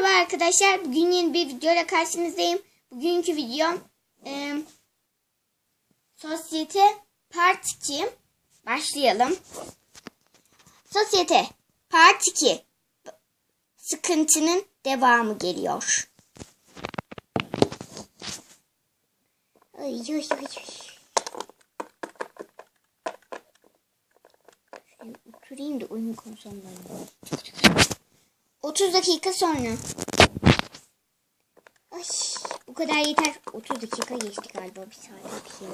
Merhaba arkadaşlar. Bugün yeni bir videoyla karşınızdayım. Bugünkü videom e, Sosyete Part 2. Başlayalım. Sosyete Part 2. Sıkıntının devamı geliyor. Ay, ay, ay, ay. Oturayım da oyun konusunda. 30 dakika sonra. Ay, bu kadar yeter. 30 dakika geçti galiba. Bir saat bir şey.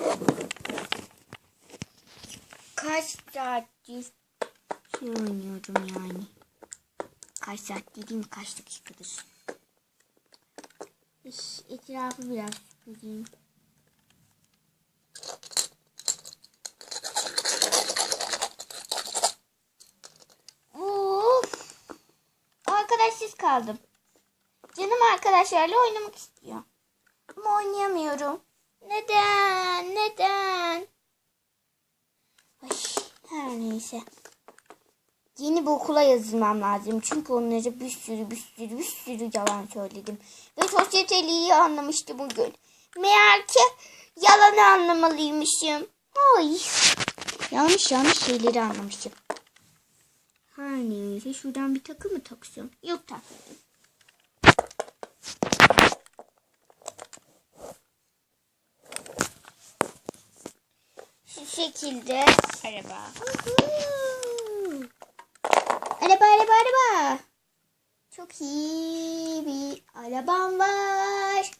Kaç saattir şey oynuyorum yani. Kaç saat dediğim kaç dakikadır. Etrafı biraz süpüreyim. Of. Arkadaşsız kaldım. Canım arkadaşlarla oynamak istiyor. Ama oynayamıyorum. Neden? Neden? Ay, her neyse. Yeni bir okula yazılmam lazım. Çünkü onlara bir sürü bir sürü bir sürü yalan söyledim. Ve sosyeteliği anlamıştı bugün. Meğer ki yalanı anlamalıymışım. Ay. Yanlış yanlış şeyleri anlamışım. Her neyse şuradan bir takı mı taksam? Yok takmadım. Şu şekilde araba. Araba araba araba. Çok iyi bir arabam var.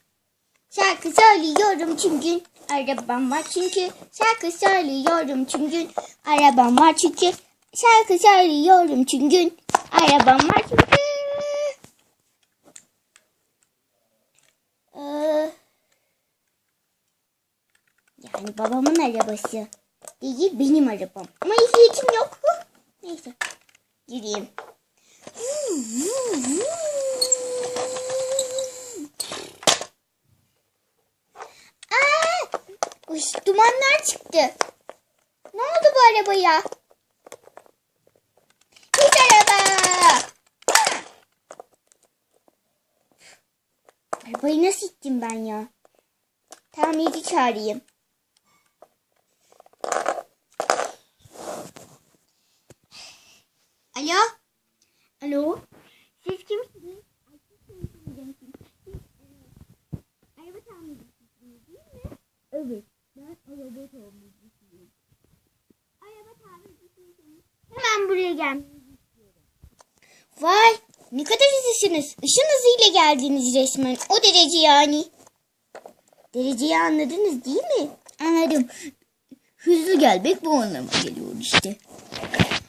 Şarkı söylüyorum çünkü arabam var çünkü şarkı söylüyorum çünkü arabam var çünkü şarkı söylüyorum çünkü arabam var çünkü Ee, yani babamın arabası değil benim arabam ama ehliyetim yok neyse gireyim Aa! Dumanlar çıktı. Ne oldu bu arabaya? Pis araba. Arabayı nasıl ittim ben ya? Tamirci çağırayım. Alo? Alo? Siz kimsiniz? Ay, siz kimsiniz? Siz, e, Araba tamircisiniz değil mi? Evet. Ben araba tamircisiyim. Araba tamircisiniz. Hemen buraya gelmenizi istiyorum. Vay ne kadar hızlısınız. Işın hızıyla geldiniz resmen. O derece yani. Dereceyi anladınız değil mi? Anladım. Hızlı gelmek bu anlama geliyor işte.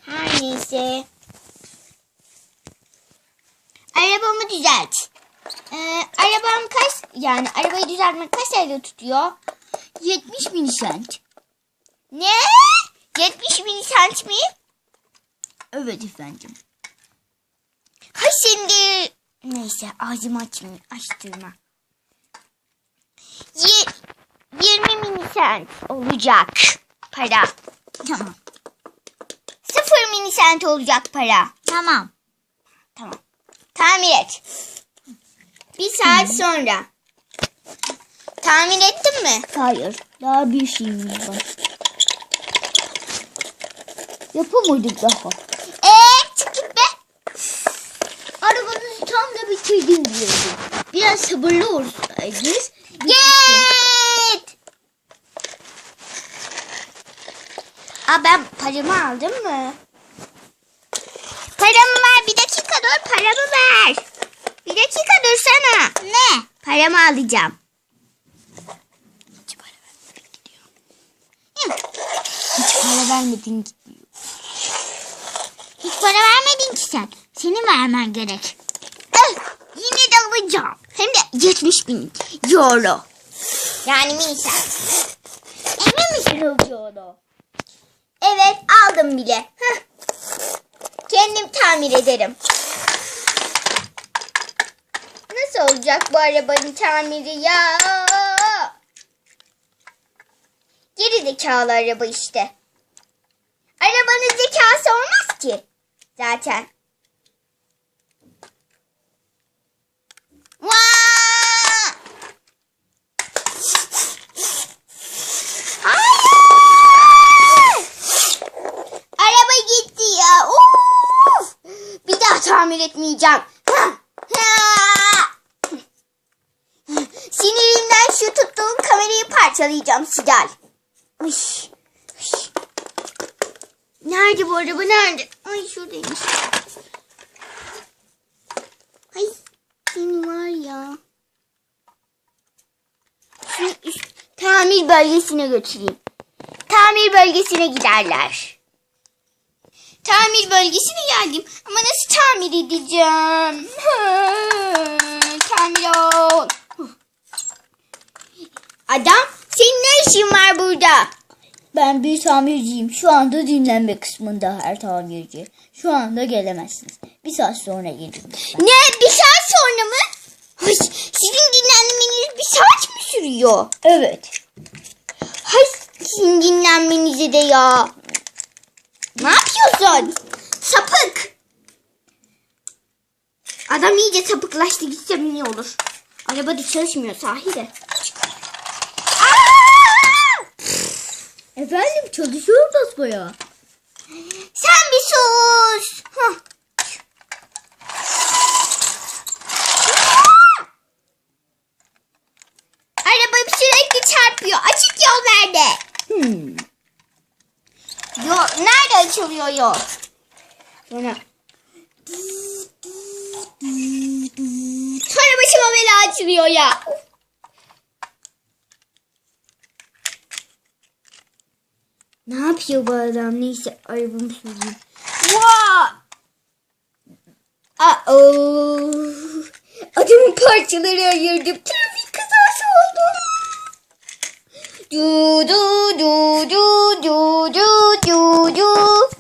Her neyse. Arabamı düzelt. Ee, arabam kaç yani arabayı düzeltmek kaç TL tutuyor? 70 milisent. Ne? 70 milisent mi? Evet efendim. Şimdi neyse ağzımı açmayayım açtırma. Ye, 20 milisent olacak para. Tamam. Sıfır milisent olacak para. Tamam. Tamam. Tamir et. Bir saat sonra. Tamir ettin mi? Hayır. Daha bir şeyimiz var. Yapamadık daha. Da bitirdim diyordum. Biraz sabırlı olsaydınız. Git. Aa ben paramı aldım mı? Paramı ver bir dakika dur paramı ver. Bir dakika dursana. Ne? Paramı alacağım. Hiç para vermeden gidiyor. Hiç para vermedin gidiyor. Hiç para vermedin ki sen. Senin vermen gerek. Eh, yine de alacağım. Hem de 70 bin euro. Yani misal. Emin misin euro? Evet aldım bile. Heh. Kendim tamir ederim. Nasıl olacak bu arabanın tamiri ya? Geri zekalı araba işte. Arabanın zekası olmaz ki. Zaten. Araba gitti ya. Of. Bir daha tamir etmeyeceğim. Sinirimden şu tuttuğum kamerayı parçalayacağım Sidal. Nerede bu araba nerede? Ay şuradaymış. Ay seni var ya. Üst- tamir bölgesine götüreyim. Tamir bölgesine giderler. Tamir bölgesine geldim. Ama nasıl tamir edeceğim? tamir ol. Adam senin ne işin var burada? Ben bir tamirciyim. Şu anda dinlenme kısmında her tamirci. Şu anda gelemezsiniz. Bir saat sonra gelirim. Ne bir saat sonra mı? Ay, sizin dinlenmeniz bir saat mi sürüyor? Evet. Hay sizin dinlenmenize de ya. Ne yapıyorsun? Sapık. Adam iyice sapıklaştı gitsem iyi olur. Araba da çalışmıyor sahi de. Efendim çalışıyorum basbaya. Sen bir sus. Hah. Yol? Sonra Sonra başıma bela açılıyor ya. Ne yapıyor bu adam? Neyse arabamı süreyim. Vaa! Aa! Adamın parçaları ayırdım. Trafik kazası oldu. Du du du du du du du du.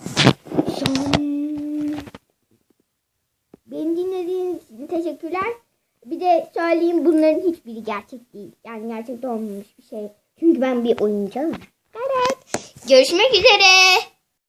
Söyleyeyim bunların hiçbiri gerçek değil. Yani gerçekte olmamış bir şey. Çünkü ben bir oyuncağım. Evet. Görüşmek üzere.